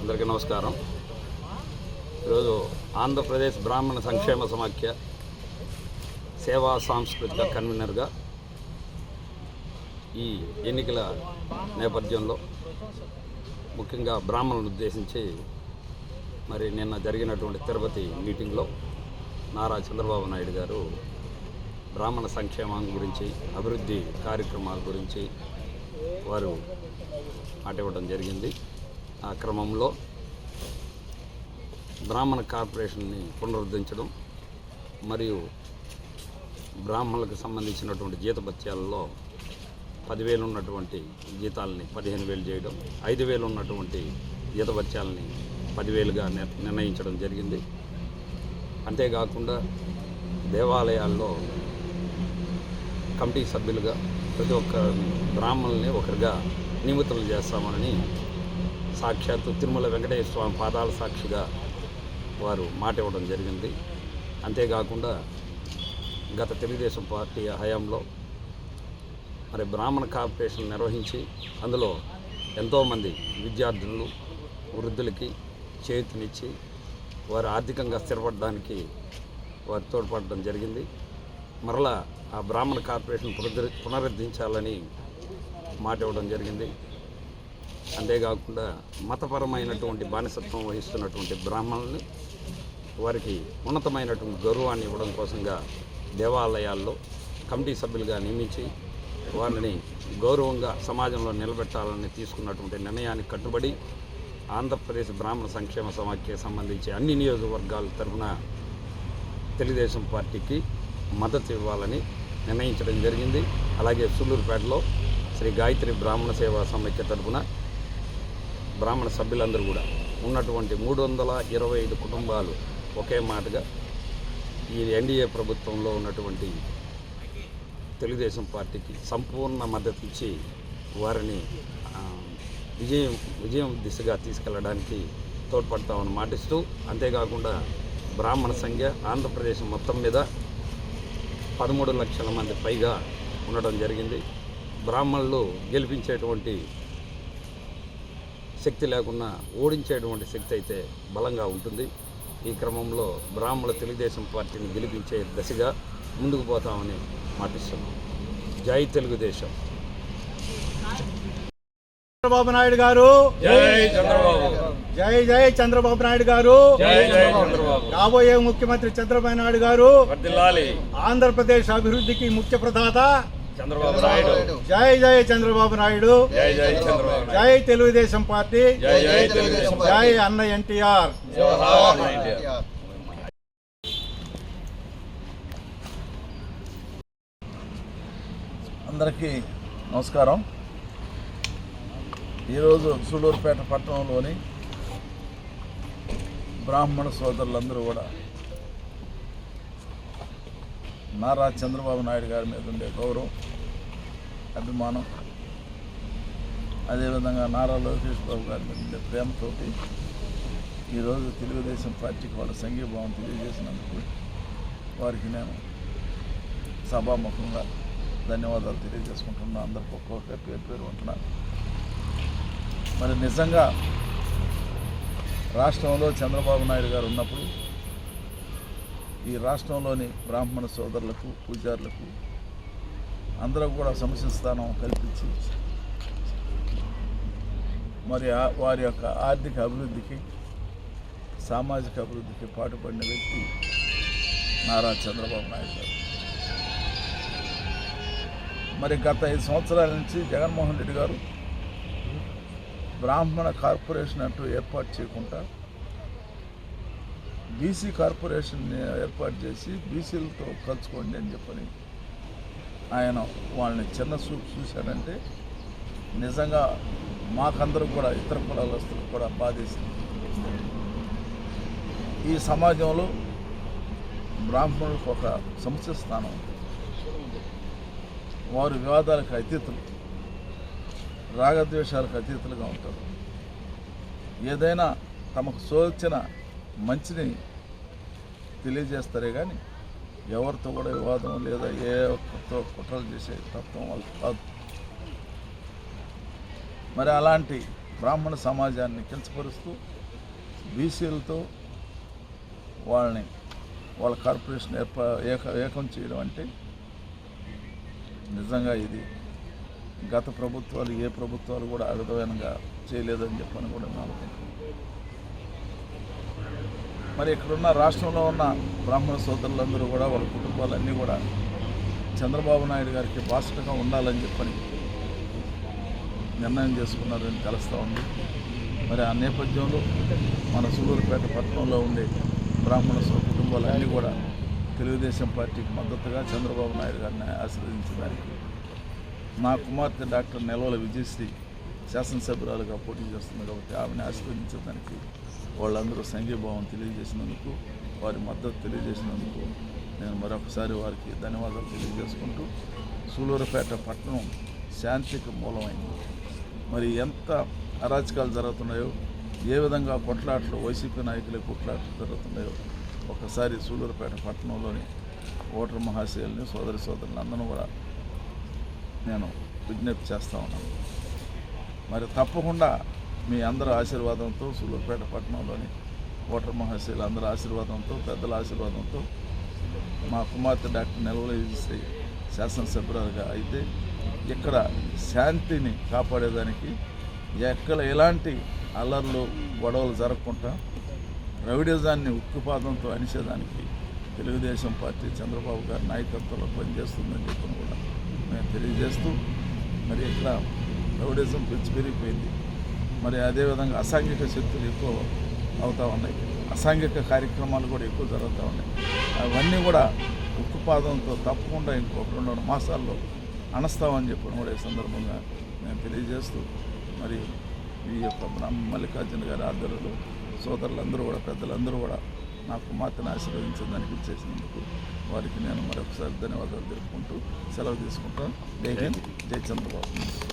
అందరికీ నమస్కారం. ఈరోజు ఆంధ్రప్రదేశ్ బ్రాహ్మణ సంక్షేమ సమాఖ్య సేవా సాంస్కృతిక కన్వీనర్గా ఈ ఎన్నికల నేపథ్యంలో ముఖ్యంగా బ్రాహ్మణులను ఉద్దేశించి మరి నిన్న జరిగినటువంటి తిరుపతి మీటింగ్లో నారా చంద్రబాబు నాయుడు గారు బ్రాహ్మణ సంక్షేమం గురించి అభివృద్ధి కార్యక్రమాల గురించి వారు మాట ఇవ్వడం జరిగింది. ఆ క్రమంలో బ్రాహ్మణ కార్పొరేషన్ని పునరుద్ధరించడం మరియు బ్రాహ్మణులకు సంబంధించినటువంటి జీతభత్యాలలో పదివేలు ఉన్నటువంటి జీతాలని పదిహేను వేలు చేయడం ఐదు వేలు ఉన్నటువంటి జీతభత్యాలని పదివేలుగా నిర్- నిర్ణయించడం జరిగింది. అంతేకాకుండా దేవాలయాల్లో కమిటీ సభ్యులుగా ప్రతి ఒక్క బ్రాహ్మణుల్ని ఒకరిగా నియమితులు చేస్తామని సాక్షాత్తు తిరుమల వెంకటేశ్వర స్వామి పాదాల సాక్షిగా వారు మాట ఇవ్వడం జరిగింది. అంతేకాకుండా గత తెలుగుదేశం పార్టీ హయాంలో మరి బ్రాహ్మణ కార్పొరేషన్ నిర్వహించి అందులో ఎంతోమంది విద్యార్థులు వృద్ధులకి చేతినిచ్చి వారు ఆర్థికంగా స్థిరపడడానికి వారు తోడ్పడడం జరిగింది. మరలా ఆ బ్రాహ్మణ కార్పొరేషన్ పునరుద్ధ పునరుద్ధరించాలని మాట ఇవ్వడం జరిగింది. అంతేకాకుండా మతపరమైనటువంటి బానిసత్వం వహిస్తున్నటువంటి బ్రాహ్మణుల్ని వారికి ఉన్నతమైనటువంటి గౌరవాన్ని ఇవ్వడం కోసంగా దేవాలయాల్లో కమిటీ సభ్యులుగా నియమించి వారిని గౌరవంగా సమాజంలో నిలబెట్టాలని తీసుకున్నటువంటి నిర్ణయానికి కట్టుబడి ఆంధ్రప్రదేశ్ బ్రాహ్మణ సంక్షేమ సమాఖ్యకి సంబంధించి అన్ని నియోజకవర్గాల తరఫున తెలుగుదేశం పార్టీకి మద్దతు ఇవ్వాలని నిర్ణయించడం జరిగింది. అలాగే సూళ్ళూరుపేటలో శ్రీ గాయత్రి బ్రాహ్మణ సేవా సమైక్య తరఫున బ్రాహ్మణ సభ్యులందరూ కూడా ఉన్నటువంటి మూడు వందల ఇరవై ఐదు కుటుంబాలు ఒకే మాటగా ఈ ఎన్డీఏ ప్రభుత్వంలో ఉన్నటువంటి తెలుగుదేశం పార్టీకి సంపూర్ణ మద్దతు ఇచ్చి వారిని విజయం విజయం దిశగా తీసుకెళ్ళడానికి తోడ్పడతామని మాటిస్తూ అంతేకాకుండా బ్రాహ్మణ సంఖ్య ఆంధ్రప్రదేశ్ మొత్తం మీద పదమూడు లక్షల మంది పైగా ఉండడం జరిగింది. బ్రాహ్మణులు గెలిపించేటువంటి శక్తి లేకుండా ఓడించేటువంటి శక్తి అయితే బలంగా ఉంటుంది. ఈ క్రమంలో బ్రాహ్మణ తెలుగుదేశం పార్టీని గెలిపించే దశగా ముందుకు పోతామని మాటిస్తున్నాం. జై తెలుగుదేశం. చంద్రబాబు నాయుడు గారు. జై చంద్రబాబు. జై జై చంద్రబాబు నాయుడు గారు. రాబోయే ముఖ్యమంత్రి చంద్రబాబు నాయుడు గారు. ఆంధ్రప్రదేశ్ అభివృద్ధికి ముఖ్య ప్రదాత చంద్రబాబు నాయుడు. జై జై చంద్రబాబు నాయుడు. జై జై చంద్రబాబు నాయుడు. జై తెలుగుదేశం పార్టీ. జై జై తెలుగుదేశం జై అన్న ఎన్టీఆర్. అందరికీ నమస్కారం. ఈరోజు సూళ్ళూరుపేట పట్టణంలోని బ్రాహ్మణ సోదరులందరూ కూడా నారా చంద్రబాబు నాయుడు గారి మీద ఉండే గౌరవం అభిమానం అదేవిధంగా నారా లోకేష్ బాబు గారి మీద ఉండే ప్రేమతోటి ఈరోజు తెలుగుదేశం పార్టీకి వాళ్ళ సంఘీభావం తెలియజేసినందుకు వారికి నేను సభాముఖంగా ధన్యవాదాలు తెలియజేసుకుంటున్నా. అందరికి ఒక్కొక్క పేరు పేరు ఉంటున్నాను మరి నిజంగా రాష్ట్రంలో చంద్రబాబు నాయుడు గారు ఉన్నప్పుడు ఈ రాష్ట్రంలోని బ్రాహ్మణ సోదరులకు పూజారులకు అందరూ కూడా సమస్య స్థానం కల్పించి మరి వారి యొక్క ఆర్థిక అభివృద్ధికి సామాజిక అభివృద్ధికి పాటుపడిన వ్యక్తి నారా చంద్రబాబు నాయుడు గారు. మరి గత ఐదు సంవత్సరాల నుంచి జగన్మోహన్ రెడ్డి గారు బ్రాహ్మణ కార్పొరేషన్ అంటూ ఏర్పాటు చేయకుండా బీసీ కార్పొరేషన్ ఏర్పాటు చేసి బీసీలతో కలుసుకోండి అని చెప్పని ఆయన వాళ్ళని చిన్న చూపు చూశాడంటే నిజంగా మాకందరూ కూడా ఇతర కులాలస్తులకు కూడా బాధేసింది. ఈ సమాజంలో బ్రాహ్మణులకు ఒక సంస్థ స్థానం ఉంది. వారు వివాదాలకు అతీతులు. రాగద్వేషాలకు అతీతులుగా ఉంటారు. ఏదైనా తమకు సోచిన మంచిని తెలియజేస్తారే కానీ ఎవరితో కూడా వివాదం లేదా ఏ ఒక్కరితో కుట్రలు చేసే తత్వం వాళ్ళు కాదు. మరి అలాంటి బ్రాహ్మణ సమాజాన్ని కించపరుస్తూ బీసీలతో వాళ్ళని వాళ్ళ కార్పొరేషన్ ఏర్పా ఏక ఏకం చేయడం అంటే నిజంగా ఇది గత ప్రభుత్వాలు ఏ ప్రభుత్వాలు కూడా ఆ చేయలేదని చెప్పని కూడా నేను మరి ఇక్కడున్న రాష్ట్రంలో ఉన్న బ్రాహ్మణ సోదరులందరూ కూడా వాళ్ళ కుటుంబాలన్నీ కూడా చంద్రబాబు నాయుడు గారికి బాసటగా ఉండాలని చెప్పని నిర్ణయం చేసుకున్నారని తెలుస్తూ ఉంది. మరి ఆ నేపథ్యంలో మన సూలూరుపేట పట్టణంలో ఉండే బ్రాహ్మణ సో- కుటుంబాలన్నీ కూడా తెలుగుదేశం పార్టీకి మద్దతుగా చంద్రబాబు నాయుడు గారిని ఆశీర్వదించడానికి నా కుమార్తె డాక్టర్ నెలవల విజయశ్రీ శాసనసభ్యురాలుగా పోటీ చేస్తుంది కాబట్టి ఆమెను ఆశీర్వదించడానికి వాళ్ళందరూ సంఘీభావం తెలియజేసినందుకు వారి మద్దతు తెలియజేసినందుకు నేను మరొకసారి వారికి ధన్యవాదాలు తెలియజేసుకుంటూ సూలూరుపేట పట్టణం శాంతికి మూలమైంది. మరి ఎంత అరాచకాలు జరుగుతున్నాయో ఏ విధంగా కొట్లాట్లు వైసీపీ నాయకులే కొట్లాట్లు జరుగుతున్నాయో ఒకసారి సూలూరుపేట పట్టణంలోని ఓటర్ మహాశయుల్ని సోదరి సోదరులందరూ కూడా నేను విజ్ఞప్తి చేస్తా ఉన్నాను. మరి తప్పకుండా మీ అందరి ఆశీర్వాదంతో సూలూరుపేట పట్టణంలోని ఓటర్ మహాశయులు అందరి ఆశీర్వాదంతో పెద్దల ఆశీర్వాదంతో మా కుమార్తె డాక్టర్ నెలవల శాసనసభ్యురాలుగా అయితే ఇక్కడ శాంతిని కాపాడేదానికి ఎక్కడ ఎలాంటి అల్లర్లు గొడవలు జరగకుండా రవిడిజాన్ని ఉక్కుపాదంతో అణిచేదానికి తెలుగుదేశం పార్టీ చంద్రబాబు గారి నాయకత్వంలో పనిచేస్తుందని చెప్పిన కూడా మేము తెలియజేస్తూ మరి ఇక్కడ రౌడిజం పెంచి పెరిగిపోయింది. మరి అదేవిధంగా అసాంఘిక శక్తులు ఎక్కువ అవుతూ ఉన్నాయి. అసాంఘిక కార్యక్రమాలు కూడా ఎక్కువ జరుగుతూ ఉన్నాయి. అవన్నీ కూడా ఉక్కుపాదంతో తప్పకుండా ఇంకొక రెండు మాసాల్లో అణస్తామని చెప్పడం కూడా ఈ సందర్భంగా మేము తెలియజేస్తూ మరి ఈ యొక్క మల్లికార్జున గారి ఆధ్వర్యంలో సోదరులందరూ కూడా పెద్దలందరూ కూడా నా కుమార్తెను ఆశీర్వదించడానికి అనిపించేసినందుకు వారికి నేను మరొకసారి ధన్యవాదాలు తెలుపుకుంటూ సెలవు తీసుకుంటాను. జై హింద్. జై చంద్రబాబు.